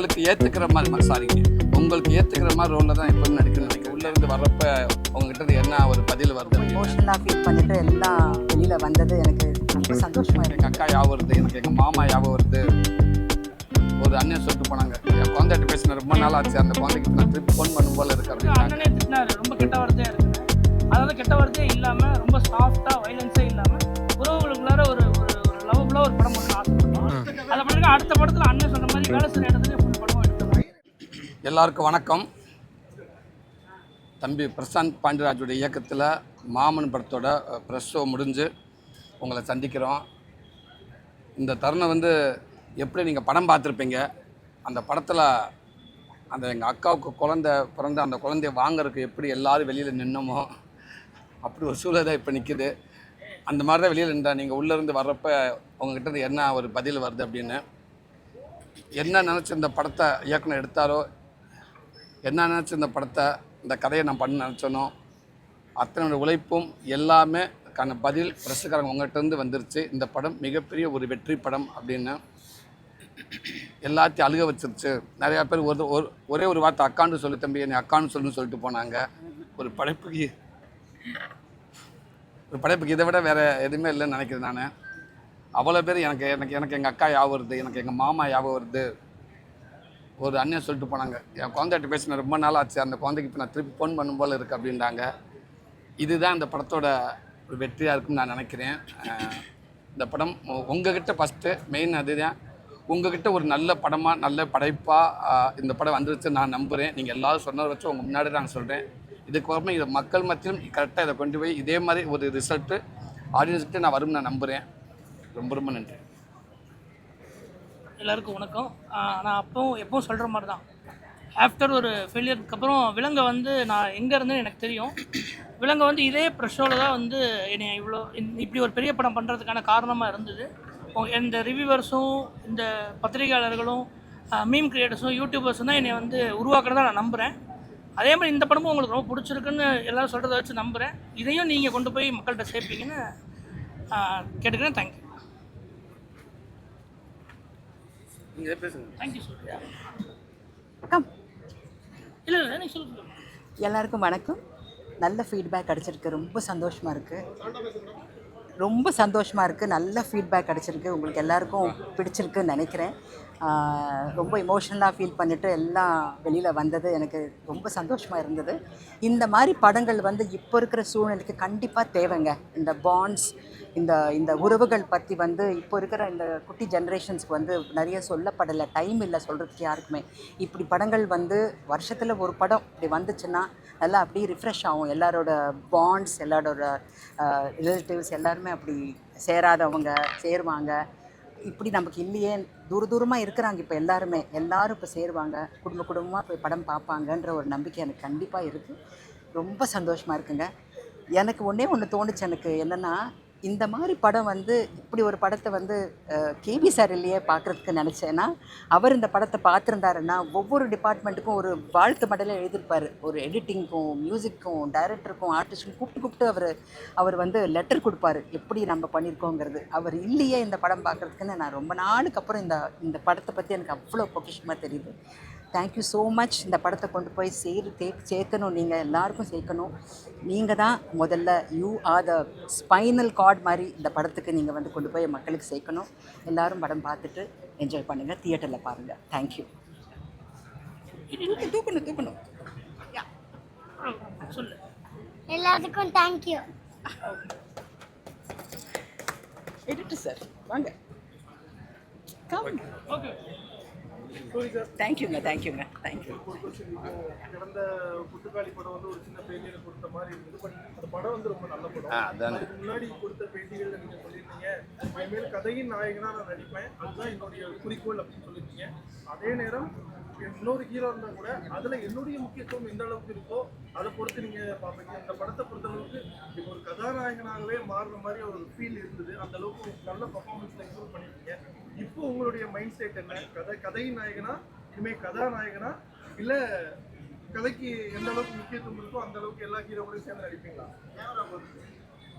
உங்களுக்கு ஏத்துக்கிற மாதிரி சாரிங்க உங்களுக்கு ஏத்துக்கிற மாதிரி ரோல்ல தான் எப்பவும் நடிக்கணும் நினைக்கிறேன். உள்ள இருந்து வர்றப்ப உங்ககிட்ட என்ன ஒரு பதில் வருது அப்படின்னு. இமோஷனலாக ஃபீல் பண்ணிட்டு எல்லாம் வெளியில் வந்தது எனக்கு ரொம்ப சந்தோஷமாக இருக்கு எங்க அக்கா ஞாபகம் வருது எனக்கு எங்க மாமா ஞாபகம் வருது. ஒரு அண்ணன் சொல்லிட்டு போனாங்க என் குழந்தைகிட்ட பேசின ரொம்ப நாள் ஆச்சு அந்த குழந்தைக்கு நான் திருப்பி ஃபோன் பண்ணும் போல இருக்கு திட்டினாரு ரொம்ப கெட்ட வார்த்தையா இருக்கு அதாவது கெட்ட வார்த்தையே இல்லாம ரொம்ப சாஃப்டா வைலன்ஸே இல்லாம உறவுகளுக்குள்ளார ஒரு ஒரு லவ்வபுளா ஒரு படம் பண்ண ஆசைப்படுறோம். அதை பண்ணுங்க அடுத்த படத்துல அண்ணன் சொன்ன மாதிரி வேலை செய்யற இடத்துல எல்லாருக்கும் வணக்கம். தம்பி பிரசாந்த் பாண்டியராஜோட இயக்கத்தில் மாமன் படத்தோட ப்ரெஸ் ஷோ முடிஞ்சு உங்களை சந்திக்கிறோம். இந்த தருணம் வந்து எப்படி நீங்கள் படம் பார்த்துருப்பீங்க? அந்த படத்தில் அந்த எங்கள் அக்காவுக்கு குழந்தை பிறந்த அந்த குழந்தைய வாங்குறதுக்கு எப்படி எல்லாரும் வெளியில் நின்னமோ அப்படி ஒரு சூழல் தான் இப்போ நிற்கிது அந்த மாதிரி தான் வெளியில் நின்றா நீங்கள் உள்ளேருந்து வர்றப்ப உங்ககிட்ட என்ன ஒரு பதில் வருது அப்படின்னு? என்ன நினச்சி இந்த படத்தை இயக்குனர் எடுத்தாரோ என்ன நினச்சி இந்த படத்தை இந்த கதையை நான் பண்ண நினச்சனோ அத்தனை உழைப்பும் எல்லாமே கான பதில் பிரசுக்காரங்க உங்கள்கிட்டருந்து வந்துருச்சு. இந்த படம் மிகப்பெரிய ஒரு வெற்றி படம் அப்படின்னு எல்லாத்தையும் அழுக வச்சிருச்சு. நிறையா பேர் ஒரு ஒரு ஒரே ஒரு வார்த்தை அக்கான்னு சொல்லி தம்பி என்னை அக்கான்னு சொல்லுன்னு சொல்லிட்டு போனாங்க. ஒரு படைப்புக்கு ஒரு படைப்புக்கு இதை விட வேறு எதுவுமே இல்லைன்னு நினைக்கிறேன் நான். அவ்வளோ பேர் எனக்கு எனக்கு எனக்கு எங்கள் அக்கா ஞாபகம் வருது எனக்கு எங்கள் மாமா ஞாபகம் வருது. ஒரு அண்ணன் சொல்லிட்டு போனாங்க என் குழந்தைகிட்ட பேசின ரொம்ப நாள் ஆச்சு அந்த குழந்தைக்கு இப்போ நான் திருப்பி ஃபோன் பண்ணும் போல் இருக்குது அப்படின்றாங்க. இதுதான் இந்த படத்தோட ஒரு வெற்றியாக இருக்குன்னு நான் நினைக்கிறேன். இந்த படம் உங்ககிட்ட ஃபஸ்ட்டு மெயின் அதுதான். உங்ககிட்ட ஒரு நல்ல படமாக நல்ல படைப்பாக இந்த படம் வந்துருச்சு நான் நம்புகிறேன் நீங்கள் எல்லாரும் சொன்னதை வச்சு உங்கள் முன்னாடி நான் சொல்கிறேன் இதுக்கப்புறமா இதை மக்கள் மத்தியிலும் கரெக்டாக இதை கொண்டு போய் இதே மாதிரி ஒரு ரிசல்ட்டு ஆடியன்ஸ்கிட்ட நான் வரும்னு நான் நம்புகிறேன் ரொம்ப ரொம்ப நன்றி. எல்லாருக்கும் வணக்கம். நான் அப்பவும் எப்பவும் சொல்கிற மாதிரி தான் ஆஃப்டர் ஒரு ஃபெயிலியருக்கு அப்புறம் விலங்கை வந்து நான் எங்கே இருந்தேன்னு எனக்கு தெரியும். விலங்கை வந்து இதே ப்ரெஷோவில் தான் வந்து என்னை இவ்வளோ இப்படி ஒரு பெரிய படம் பண்ணுறதுக்கான காரணமாக இருந்தது. இந்த ரிவ்யூவர்ஸும் இந்த பத்திரிகையாளர்களும் மீம் கிரியேட்டர்ஸும் யூடியூபர்ஸும் தான் என்னை வந்து உருவாக்குறதா நான் நம்புகிறேன் அதே மாதிரி இந்த படமும் உங்களுக்கு ரொம்ப பிடிச்சிருக்குன்னு எல்லாரும் சொல்கிறத வச்சு நம்புகிறேன் இதையும் நீங்கள் கொண்டு போய் மக்கள்கிட்ட சேர்ப்பீங்கன்னு கேட்டுக்கிறேன். தேங்க்யூ நீங்கள் பேசுங்க. தேங்க்யூ கம் இல்லை இல்லை நீ சொல்லு சொல்லு. எல்லாருக்கும் வணக்கம். நல்ல ஃபீட்பேக் கிடச்சிருக்கு. ரொம்ப சந்தோஷமாக இருக்குது ரொம்ப சந்தோஷமாக இருக்குது நல்ல ஃபீட்பேக் கிடச்சிருக்கு. உங்களுக்கு எல்லாருக்கும் பிடிச்சிருக்குன்னு நினைக்கிறேன். ரொம்ப இமோஷனலாக ஃபீல் பண்ணிவிட்டு எல்லாம் வெளியில் வந்தது எனக்கு ரொம்ப சந்தோஷமாக இருந்தது. இந்த மாதிரி படங்கள் வந்து இப்போ இருக்கிற சூழ்நிலைக்கு கண்டிப்பாக தேவைங்க. இந்த பாண்ட்ஸ் இந்த இந்த உறவுகள் பற்றி வந்து இப்போ இருக்கிற இந்த குட்டி ஜென்ரேஷன்ஸ்க்கு வந்து நிறைய சொல்லப்படலை. டைம் இல்லை சொல்கிறதுக்கு யாருக்குமே. இப்படி படங்கள் வந்து வருஷத்தில் ஒரு படம் இப்படி வந்துச்சுன்னா நல்லா அப்படியே ரிஃப்ரெஷ் ஆகும். எல்லாரோட பாண்ட்ஸ் எல்லாரோட ரிலேட்டிவ்ஸ் எல்லாருமே அப்படி சேராதவங்க சேருவாங்க. இப்படி நமக்கு இல்லையே. தூர தூரமாக இருக்கிறாங்க இப்போ எல்லாருமே. எல்லாரும் இப்போ சேருவாங்க. குடும்ப குடும்பமாக போய் படம் பார்ப்பாங்கன்ற ஒரு நம்பிக்கை எனக்கு கண்டிப்பாக இருக்குது ரொம்ப சந்தோஷமாக இருக்குங்க. எனக்கு ஒன்றே ஒன்று தோணுச்சு எனக்கு என்னென்னா இந்த மாதிரி படம் வந்து இப்படி ஒரு படத்தை வந்து கேபி சார் இல்லையே பார்க்குறதுக்கு நினச்சேன்னா அவர் இந்த படத்தை பார்த்துருந்தாருன்னா ஒவ்வொரு டிபார்ட்மெண்ட்டுக்கும் ஒரு வாழ்த்து மடலை எழுதியிருப்பார். ஒரு எடிட்டிங்க்கும் மியூசிக்கும் டைரக்டருக்கும் ஆர்டிஸ்ட்டுக்கும் கூப்பிட்டு கூப்பிட்டு அவர் அவர் வந்து லெட்டர் கொடுப்பாரு. எப்படி நம்ம பண்ணியிருக்கோங்கிறது. அவர் இல்லையே இந்த படம் பார்க்குறதுக்குன்னு நான் ரொம்ப நாளுக்கு அப்புறம் இந்த இந்த படத்தை பற்றி எனக்கு அவ்வளோ பொக்கிஷமாக தெரியுது. தேங்க்யூ ஸோ மச் இந்த படத்தை கொண்டு போய் சேரு தே சேர்க்கணும். நீங்கள் எல்லாருக்கும் சேர்க்கணும். நீங்கள் தான் முதல்ல you are the spinal cord மாதிரி இந்த படத்துக்கு நீங்கள் வந்து கொண்டு போய் மக்களுக்கு சேர்க்கணும். எல்லாரும் படம் பார்த்துட்டு என்ஜாய் பண்ணுங்கள் தியேட்டரில் பாருங்கள் தேங்க்யூ தூக்கணும் தூக்கணும் சொல்லு. எல்லாத்துக்கும் தேங்க்யூ எடிட்டர் சார் வாங்க. கம் ஓகே தேங்க்யூங்க தேங்க்யூங்க தேங்க்யூ கடந்த புட்டுக்காளி படம் வந்து ஒரு சின்ன ஃபெயிலியர் கொடுத்த மாதிரி இருந்தது பட் அந்த படம் வந்து ரொம்ப நல்ல படம். அதானே. அதுக்கு முன்னாடி கொடுத்த பேட்டிகள்ல நீங்க சொல்லியிருந்தீங்க இனிமேல் கதையின் நாயகனா நான் நடிப்பேன் அதுதான் என்னுடைய குறிக்கோள் அப்படின்னு சொல்லியிருந்தீங்க. அதே நேரம் இன்னொரு ஹீரோ இருந்தா கூட அதுல என்னுடைய முக்கியத்துவம் எந்த அளவுக்கு இருக்கோ அதை பொறுத்து நீங்க பாப்பீங்க இந்த படத்தை பொறுத்த அளவுக்கு இப்போ ஒரு கதாநாயகனாகவே மாறுற மாதிரி ஒரு ஃபீல் இருந்தது. அந்த அளவுக்கு நல்ல பர்ஃபார்மன்ஸ்ல இம்ப்ரூவ் இப்போ உங்களுடைய மைண்ட் செட் என்ன? கதை கதையின் நாயகனா? இனிமே கதாநாயகனா? இல்ல கதைக்கு எந்த அளவுக்கு முக்கியத்துவம் இருக்கோ அந்த அளவுக்கு எல்லா ஹீரோக்களையும் சேர்ந்து நடிப்பீங்களா?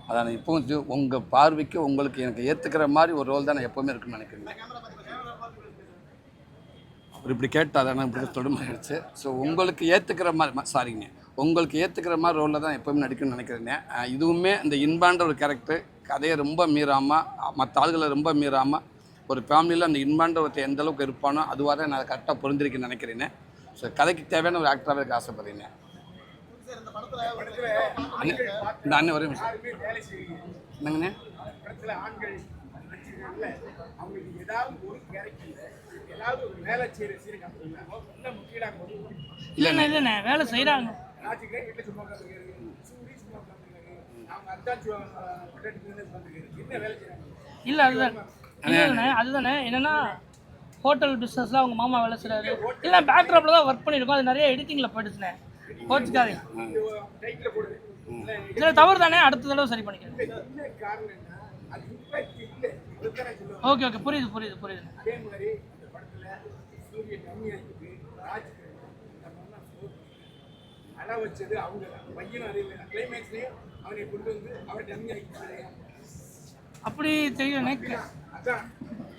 அதான் இப்போ உங்கள் பார்வைக்கு உங்களுக்கு எனக்கு ஏற்றுக்கிற மாதிரி ஒரு ரோல் தான் நான் எப்போவுமே இருக்குன்னு நினைக்கிறேன். அவர் இப்படி கேட்டால் தானே இப்படி தொடுமாயிடுச்சு ஸோ உங்களுக்கு ஏற்றுக்கிற மாதிரி சாரிங்க உங்களுக்கு ஏற்றுக்கிற மாதிரி ரோலில் தான் எப்போவுமே நடிக்கணும்னு நினைக்கிறேன் இதுவுமே இந்த இன்பான்ற ஒரு கேரக்டர் கதையை ரொம்ப மீறாமல் மற்ற ஆளுகளை ரொம்ப மீறாமல் ஒரு ஃபேமிலியில் அந்த இன்பான்ற ஒருத்தர் எந்த அளவுக்கு இருப்பானோ அதுவாக தான் நான் கரெக்டாக பொருந்திருக்கேன்னு நினைக்கிறேன். ஸோ கதைக்கு தேவையான ஒரு ஆக்டராகவே இருக்க ஆசைப்படுறீங்க இந்த அண்ணன் ஒரே நிமிஷம். என்னங்கண்ணே? இல்லைண்ணே இல்லைண்ணே வேலை செய்கிறாங்க இல்லை அதுதான். அதுதானே. என்னன்னா ஹோட்டல் பிஸ்னஸில் அவங்க மாமா வேலை செய்கிறாரு இல்லை பேக்ராப்பில் தான் ஒர்க் பண்ணியிருக்கோம் அது நிறைய எடிட்டிங்கில் போயிடுச்சுண்ணே கோச்சுக்காதீங்க. இதில் தவறு தானே அடுத்த தடவை சரி பண்ணிக்கிறேன் ஓகே ஓகே புரியுது புரியுது புரியுது. வச்சது அவங்க பையனும் அதே மாதிரி கிளைமேக்ஸ்லேயே அவனை கொண்டு வந்து அவரை டம்மி ஆகிட்டு அப்படி தெரியலண்ணே அதான்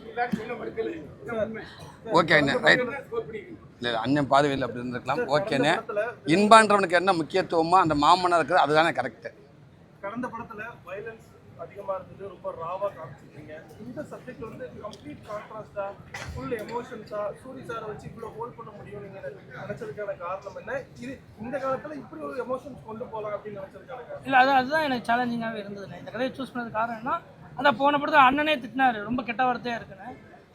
எல்லாரும் சொன்ன மறுக்கல இதான் உண்மை ஓகே அண்ணே ரைட் இல்லை அண்ணன் பார்வையில் அப்படி இருந்திருக்கலாம். ஓகேண்ணே இன்பான்றவனுக்கு என்ன முக்கியத்துவமோ அந்த மாமனாக இருக்குது அதுதானே கரெக்டு கடந்த படத்துல வயலன்ஸ் அதிகமா இருந்தது ரொம்ப ராவா காமிச்சிருக்கீங்க. இந்த சப்ஜெக்ட் வந்து கம்ப்ளீட் கான்ட்ராஸ்டா ஃபுல் எமோஷன்ஸா சூரி சாரை வச்சு இவ்வளவு ஹோல்ட் பண்ண முடியும் நீங்க நினைச்சதுக்கான காரணம் என்ன? இது இந்த காலத்துல இப்படி ஒரு எமோஷன்ஸ் கொண்டு போகலாம் அப்படின்னு நினைச்சதுக்கான இல்லை அது அதுதான் எனக்கு சேலஞ்சிங்காகவே இருந்ததுண்ணே. இந்த கதையை சூஸ் பண்ணது காரணம் என்ன அதான் போன படத்தில் அண்ணனே திட்டினாரு. ரொம்ப கெட்ட வார்த்தையாக இருக்குன்னு.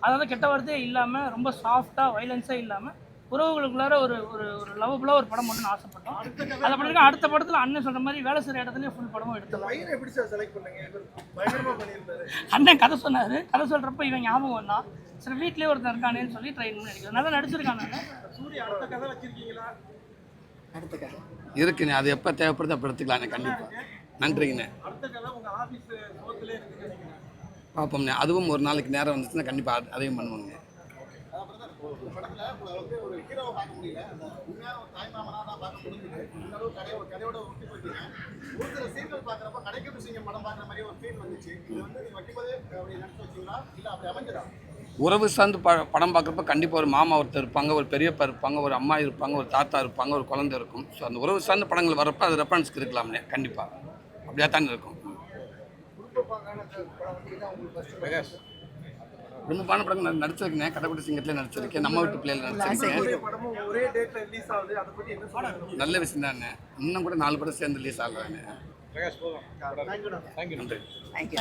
அதாவது கெட்ட வார்த்தையே இல்லாமல் ரொம்ப சாஃப்டாக வைலன்ஸே இல்லாமல் உறவுகளுக்குள்ளார ஒரு ஒரு ஒரு லவ்வபுளாக ஒரு படம் பண்ணணும்னு ஆசைப்பட்டோம். அதை பண்ணிருக்கோம் அடுத்த படத்தில் அண்ணன் சொல்கிற மாதிரி வேலை செய்கிற இடத்துலயே ஃபுல் படமும் பண்ணியிருந்தாரு அண்ணன் கதை சொன்னார். கதை சொல்கிறப்ப இவன் ஞாபகம் வந்தான் சரி வீட்லேயே ஒருத்தன் இருக்கானேன்னு சொல்லி ட்ரை பண்ணி நடிக்கிறேன் நல்லா நடிச்சிருக்கான் நான் சூரிய அடுத்த கதை வச்சிருக்கீங்களா? அடுத்த கதை. இருக்குண்ணே அது எப்போ தேவைப்படுது அப்போ எடுத்துக்கலாண்ணே கண்டிப்பாக நன்றிங்கண்ணே. பார்ப்போம்ண்ணே. அதுவும் ஒரு நாளைக்கு நேரம் வந்துச்சுன்னா கண்டிப்பாக அதையும் பண்ணுவோங்க உறவு சார்ந்து ப படம் பார்க்குறப்ப கண்டிப்பாக ஒரு மாமா ஒருத்தர் இருப்பாங்க ஒரு பெரியப்பா இருப்பாங்க ஒரு அம்மா இருப்பாங்க ஒரு தாத்தா இருப்பாங்க ஒரு குழந்தை இருக்கும். ஸோ அந்த உறவு சார்ந்த படங்கள் வரப்போ அது ரெஃபரன்ஸ்க்கு இருக்கலாம்ண்ணே. கண்டிப்பாக அப்படியே தானே இருக்கும். குடும்பமான நான் நடிச்சிருக்கேன் கடைக்குட்டி சிங்கத்தில் நடிச்சிருக்கேன் நம்ம வீட்டு பிள்ளைகள் நடிச்சிருக்கேன் ஒரே படமும் ஒரே டேட்ல ரிலீஸ் ஆகுது. அதை பத்தி என்ன சொல்லுங்க நல்ல விஷயம் தானே. இன்னும் கூட நாலு படம் சேர்ந்து ரிலீஸ் ஆகலான்னு. நன்றி. தேங்க்யூ